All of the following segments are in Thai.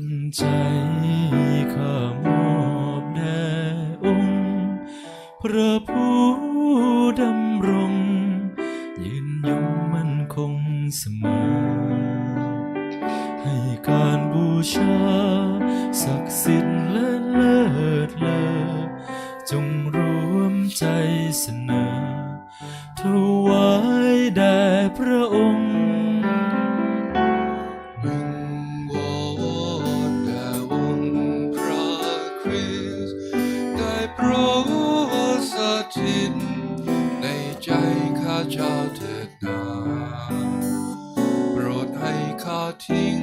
นใจข้ามอบแด่องค์ พระผู้ดำรง ยืนยงมั่นคงเสมอ ให้การบูชา ศักดิ์สิทธิ์และเลิศเลอจงรวมใจเสนอถวายแด่พระองค์ สได้โปรดสถิต ในใจข้าเจ้าเถิดนาโปรดให้ข้าทิ้ง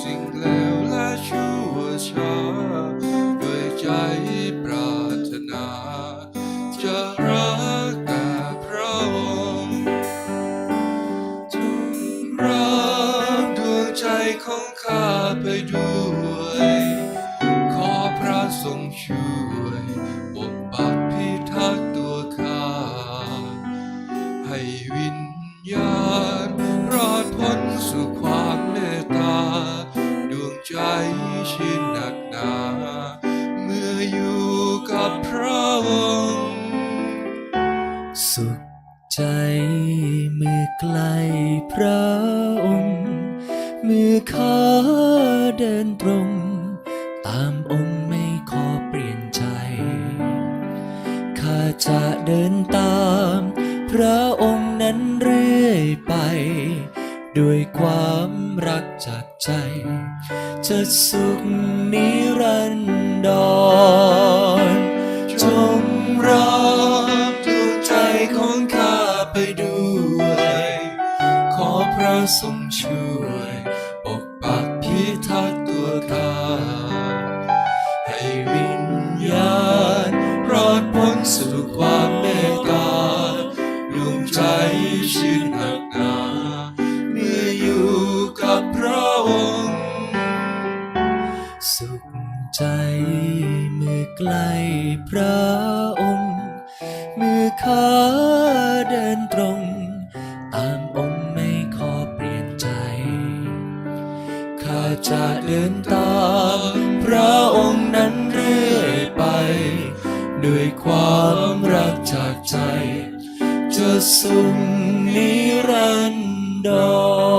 สิ่งเลวและชั่วช้าด้วยใจปรารถนา จะรักแต่พระองค์จงรับดวงใจของข้าไปด้วย ทรงช่วยปกปักพิทักษ์ตัวข้า ให้วิญญาณรอดพ้นสู่ความเมตตา ดวงใจชินหนักหนา เมื่ออยู่กับพระองค์สุขใจเมื่อใกลพระองค์ เมื่อข้าเดินตรง ระองค์นั้นเรื่อยไป ด้วยความรักจากใจ จะสุขนิรันดร จงรับดวงใจของข้าไปด้วย ขอพระทรงช่วย ใกล้พระองค์ มือข้าเดินตรง ตามองค์ไม่ขอเปลี่ยนใจ ข้าจะเดินตามพระองค์นั้นเรื่อยไป ด้วยความรักจากใจ จะสุขนิรันดร